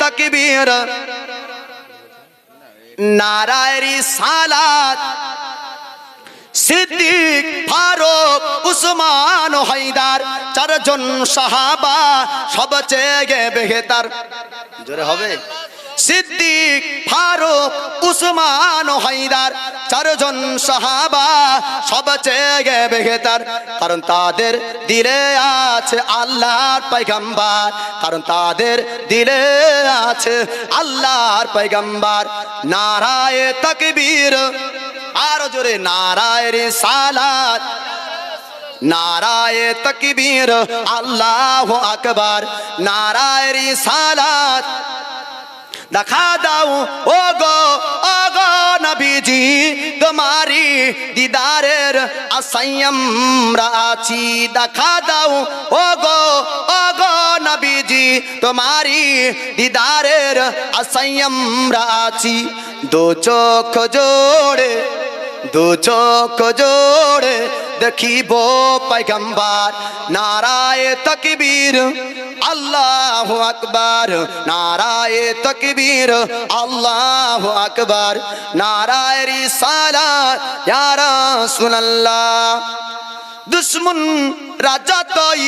তকবীর। নারায় সালাত সিদ্দিক ফারুক উসমান হায়দার চারজন সাহাবা সবচেয়ে বেহেতার। জোরে হবে? সিদ্দিক, ফারুক, উসমান হাইদার চারজন সাহাবা সবচেয়ে বেহতার। কারণ তাদের দিলে আছে আল্লাহর পয়গম্বর। কারণ তাদের দিলে আছে আল্লাহর পয়গম্বর। নারায়ে তকবীর, আরও জোরে নারায় রে সালাত নারায় তকবীর, আল্লাহ আকবার। নারায় রে সালাত দেখা দাও ও গো ও গো নবীজি, তোমারি দিদারের আসয়ম আছি। দেখা দাও ও গো ও গো নবীজি, তোমারি দিদারের আসয়ম আছি। দু চোখ জোড়ে, দু চোখ জোড়ে দেখিব পয়গম্বর নারায় তকবীর। আল্লাহ আকবার, নারায় তকবীর, আল্লাহ আকবার, নারায় রিসালাত, ইয়া রাসূলুল্লাহ। দুশ্মন রাজা তৈ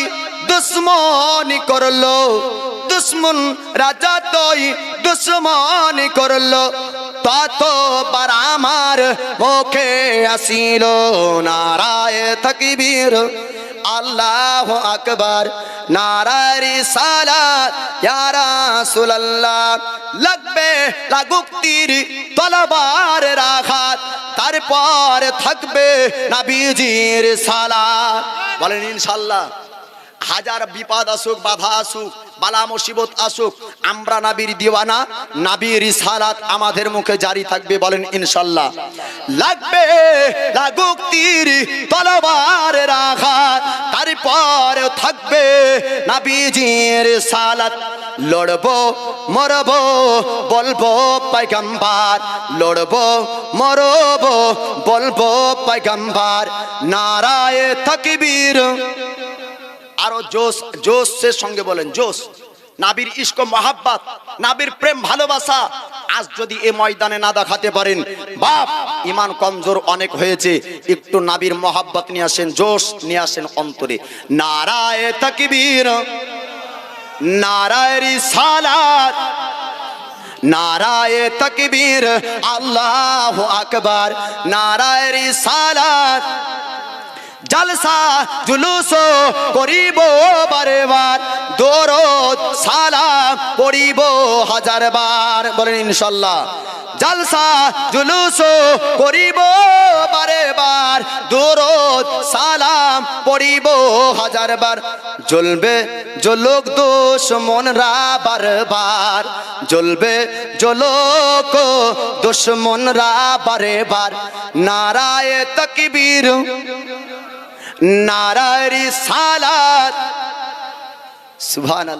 দুশ্মনি করল, দুশ্মন রাজা তৈ দুশ্মনি করল। তত বার আমার মুখে আসিল, নারায় তকবীর আল্লাহ আকবর নারী সালাত ইয়া রাসূলুল্লাহ। লাগবে তলবার রাখাত, তারপর থাকবে নাবিজির সালাত। বলেন ইনশাল্লাহ, হাজার বিপদ আসুক, বাধা আসুক বালা মুসিবত আসুক, আমরা নাবির দিওয়ানা, নাবির সালাত আমাদের মুখে জারি থাকবে বলেন ইনশাল্লাহ। লাগবে লাগুক তীর তলবার রাখাত তারপর থাকবে নাবিজির সালাত। লড়বো, মরবো, বলব পয়গম্বর লড়বো, মরবো, বলব পয়গম্বর নারায় তকবীর। আরও জোশ জোশের সঙ্গে বলেন, জোশ। নাবির ইস্ক মহাব্বাত, নাবির প্রেম, ভালোবাসা। আজ যদি এ ময়দানে না দেখাতে পারেন, বাপ, ইমান কমজোর অনেক হয়েছে। একটু নাবির মহাব্বত নিয়ে আসেন, জোশ নিয়ে আসেন অন্তরে। নারায় তকবীর, নারায় রিসালাত, নারায় তকবীর, আল্লাহ আকবার, নারায় রিসালাত। জলসা জুলুস করিব বারে বার দরদ, সালাম পড়িব হাজার বার। বলেন ইনশাল্লাহ, জলসা জুলুস করিব বারে বার দরদ, সালাম পড়িব হাজার বার। জ্বলবে জলক দোষ মনরা বারবার, জ্বলবে জলক দোষ মনরা বারে বার নারায় তকবীর নারায় সালাত সুবহানাল্লাহ